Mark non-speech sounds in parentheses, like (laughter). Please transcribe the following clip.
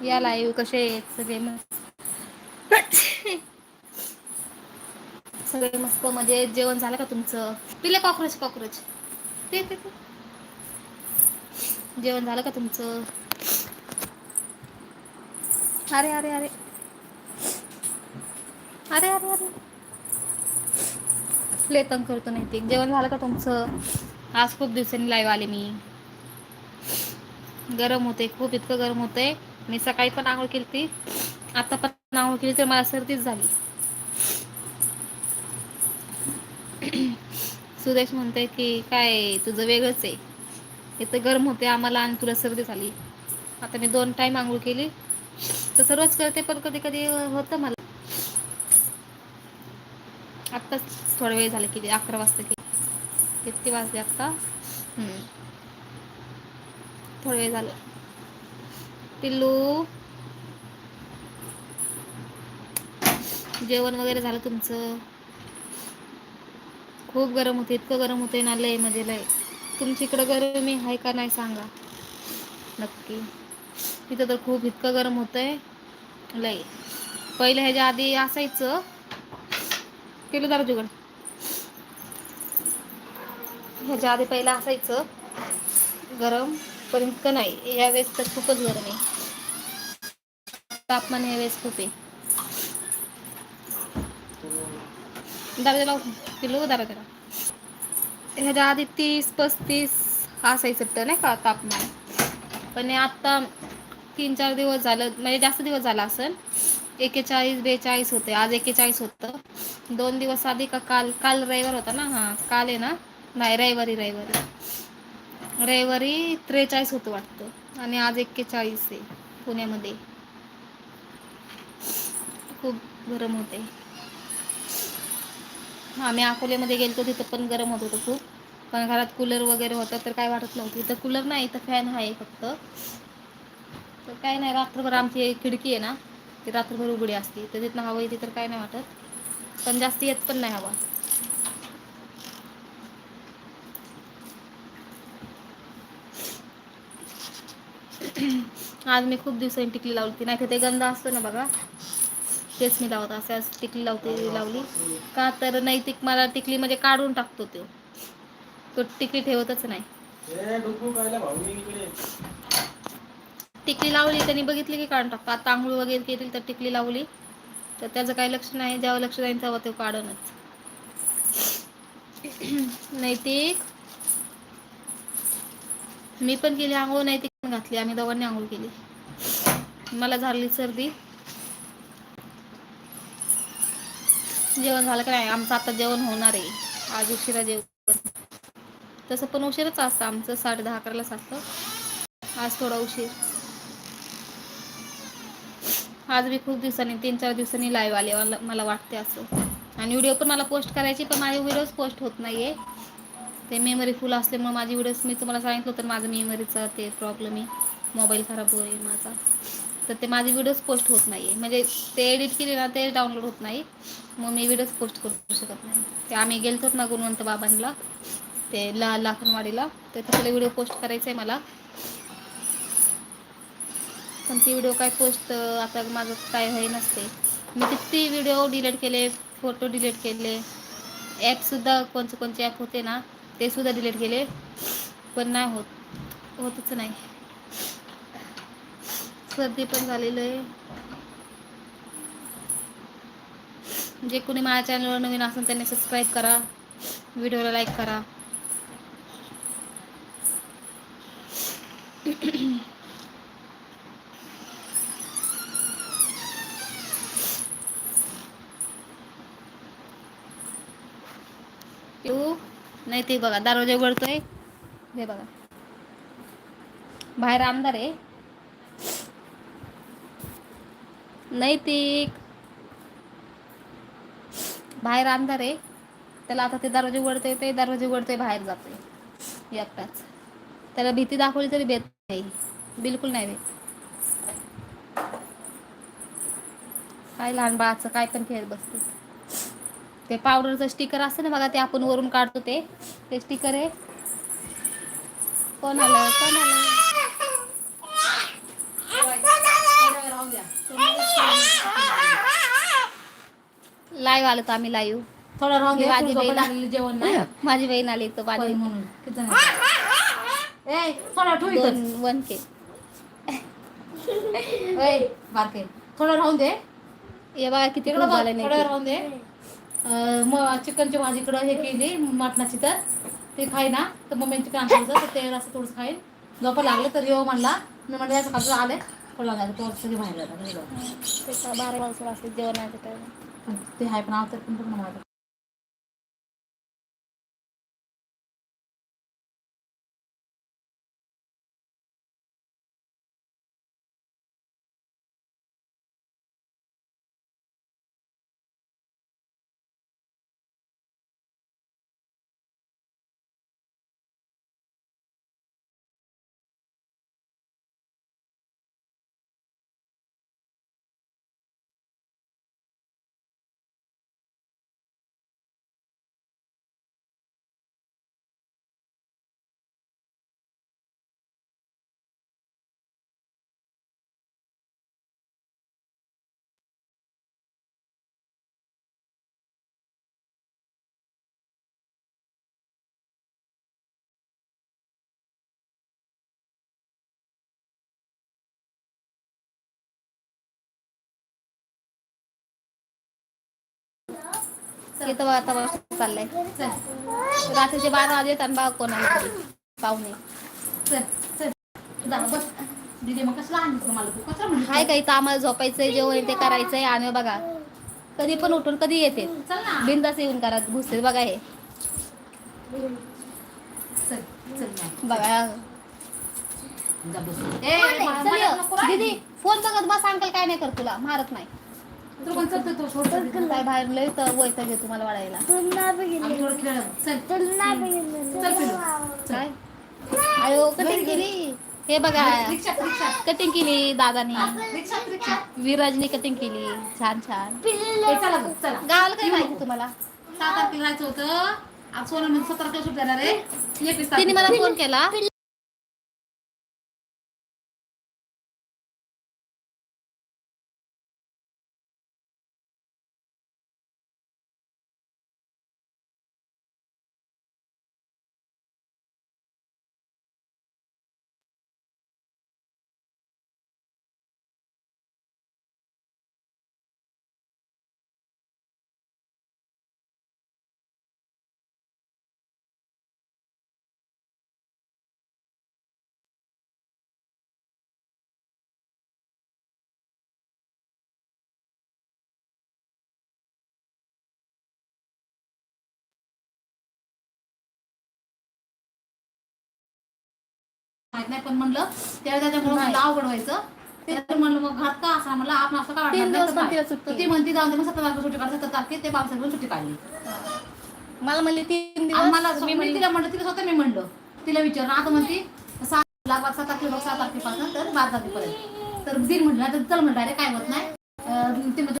या लाईव्ह कसे आहेत? सगळे मस्त. सगळे मस्त. म्हणजे जेवण झालं का तुमचं? पिले कॉक्रोच कॉक्रोच ते ते जेवण झालं का तुमचं? अरे अरे अरे. अरे अरे अरे. लय तंग करतो ते जेवण झालं का तुमचं? आज खूप दिवसांनी लाईव्ह आले मी. गरम होते खूप इतकं गरम होतंय. मी सकाळी पण आंघोळ केली ती आता पण आंघोळ केली तर मला सर्दीच झाली. सुदेश म्हणते की काय तुझं वेगळंच आहे. इथं गरम होते आम्हाला आणि तुला सर्दी झाली. आता मी दोन टाईम आंघोळ केली. तर सर्वच करते पण कधी कधी होतं मला. आत्ताच थोडा वेळ झाला किती अकरा वाजता की किती वाजले आत्ता हम्म. थोडा वेळ झालं. पिल्लू जेवण वगैरे झालं तुमचं? खूप गरम होते इतकं गरम होते ना लय म्हणजे लय. तुमच्या इकडं गरमी आहे का नाही सांगा. नक्की. इथं तर खूप इतकं गरम होतंय लय. पहिलं ह्याच्या आधी असायचं. केलं दार जुगड. ह्याच्या आधी पहिलं असायचं गरम पण इतकं नाही. या वेळेस तर खूपच गरम आहे. तापमान ह्या वेळेस खूप आहे. दरवाजा लाव. पिलू दरवाजा ह्याच्या आधी तीस पस्तीस असायचं तर नाही का तापमान. पण आता तीन चार दिवस झालं म्हणजे जास्त दिवस झाला असेल. एकेचाळीस बेचाळीस होते. आज एकेचाळीस होतं. दोन दिवस आधी का काल काल रविवार होता ना? हा काल आहे ना? नाही रविवारी रविवारी. रविवारी त्रेचाळीस होतं वाटतं. आणि आज एक्केचाळीस आहे पुण्यामध्ये. खूप गरम होते. आम्ही अकोल्यामध्ये गेलो तिथं पण गरम होत होतं खूप. पण घरात कूलर वगैरे होतं तर काय वाटत नव्हतं. इथं कूलर नाही इथं फॅन आहे फक्त. तर काय नाही रात्रभर आमची खिडकी आहे ना ती रात्रभर उघडी असते. तर तिथनं हवं येते तर काय नाही वाटत. पण जास्त येत पण नाही हवा. आज मी खूप दिवसांनी टिकली लावली ती नाही ते गंध असतो ना बघा. तेच मी लावत असे आज टिकली लावते लावली. का तर नैतिक मला टिकली म्हणजे काढून टाकतो तो. तो टिकली ठेवतच नाही. टिकली लावली त्यांनी बघितली की काढून टाकतो. आता आंघोळ वगैरे केली तर टिकली लावली. तर त्याचं काही लक्ष नाही जेव्हा लक्ष जाईल तेव्हा ते काढूनच. नैतिक मी पण केली आंघोळ नैतिक पण घातली. आम्ही दोघांनी आंघोळ केली. मला झाली सर्दी. जेवण झालं का नाही? आमचं आता जेवण होणार आहे. आज उशिरा जेवण. तसं पण उशीरच असतं. आमचं साडे दहा अकरालाच असतं. आज थोडा उशीर. आज मी खूप दिवसांनी तीन चार दिवसांनी लाईव्ह आले मला मला वाटते असं. आणि व्हिडिओ पण मला पोस्ट करायची पण माझे व्हिडिओज पोस्ट होत नाहीये. ते मेमरी फुल असल्यामुळे माझी व्हिडिओज मी तुम्हाला सांगितलं तर माझं मेमरीचा ते प्रॉब्लेम आहे. मोबाईल खराब होईल माझा. तर ते माझे व्हिडिओज पोस्ट होत नाही म्हणजे ते एडिट केले ना ते डाउनलोड होत नाही. मग मी व्हिडिओज पोस्ट करू शकत नाही. ते आम्ही गेलतोच ना गुणवंत बाबांना ते ला लाखनवाडीला तर तिथले व्हिडिओ पोस्ट करायचं आहे मला. पण ती व्हिडिओ काय पोस्ट आता माझं काय होई नसते. मी किती व्हिडिओ डिलीट केले फोटो डिलीट केले. ॲपसुद्धा कोणते कोणते ॲप होते ना ते सुद्धा डिलीट केले. पण नाही होत. होतच नाही. सर्दी पण झालेलं आहे. जे कोणी माझ्या चॅनलवर नवीन असेल त्यांनी सबस्क्राईब करा. व्हिडिओला लाईक करा. (clears throat) येऊ? नाही ते बघा दरवाजा उघडतोय. हे बघा. बाहेर आमदार आहे. नैतिक बाहेर अंधार आहे. त्याला आता ते दरवाजे उघडते ते दरवाजे उघडते बाहेर जाते एकटाच त्याला भीती दाखवली तरी भेट नाही. बिलकुल नाही भेट काय लहान बाळाचं काय पण खेळत बसते ते पावडरचं स्टिकर असतं ना बघा ते आपण वरून काढतो ते. ते स्टिकर आहे. कोण आलं कोण आलं लाईव्ह आलो आम्ही लाईव्ह थोडं रॉंग आहे, माझी बहीण झोपा जेवण नाही. (laughs) माझी बहीण आली तर पाहिजे म्हणून वन के (laughs) ए, (laughs) बारके थोडं राहून दे ये बघा किती तिकडं राहून दे मग चिकनची भाजी इकडं हे केली मटणाची तर. ते खाई ना तर मम्मीने चिकन आणलं तर ते असं थोडंसं खाईन. झोपा लागलं तर येऊ म्हणला. मी म्हणलं याचं खाजं आले थोडं लागलं तो सगळी बाहेर जातात बारा वाजता असते जेवणाचं टाइम ते आहे पण आवडतात पण पूर्ण मला इथं आता चाललंय. चल. रात्रीचे बारा वाजले आणि बघा कोण आले तरी. पाहुणे. हाय काही तर आम्हाला झोपायचंय जेवण ते करायचंय आणि बघा. कधी पण उठून कधी येते. बिंदास येऊन करा घुसते बघा हे. बघा. दीदी फोन बघत बस अंकल काय नाही कर तुला. मारत नाही. तू पण चलतो तो? सोड चल काय बाहेर लय तर वैता घे तुम्हाला वाढायला. आम्ही थोडं खेळायला चल. चल पिलू काय? अयो कटिंग केली. हे बघा. रिक्षा रिक्षा. कटिंग केली दादानी. रिक्षा रिक्षा. विराजनी कटिंग केली. छान छान. ए, चला बघ, चला. गावाला काय माहिती तुम्हाला? सात तारखेला जायचं होतं. आज सोनं म्हणजे सतरा तारखेला सुट्टी देणार आहे. एकवीस तिने मला. फोन केला. माहीत नाही पण म्हणलं त्या त्याच्यामुळे म्हणलं अवघड व्हायचं. म्हणलं मग घात का असा म्हणलं आपण असं तीन दिवस पण? तिला सुट्टी. ती म्हणती जाऊन दे मग सतरा तारखेला सुट्टी काढली सतरा तारखे ते पण सुट्टी काढली. मला म्हणली तीन आणि मला दिवस मी म्हणली तिला म्हणलं तिला स्वतः मी म्हणलं. तिला विचारलं आता म्हणती सात लाख सात तारखेला सात तारखेपासून तर बारा तारखेपर्यंत. तर दिन म्हटलं तर चल म्हणलं अरे काय होत नाही. अं, ते म्हणते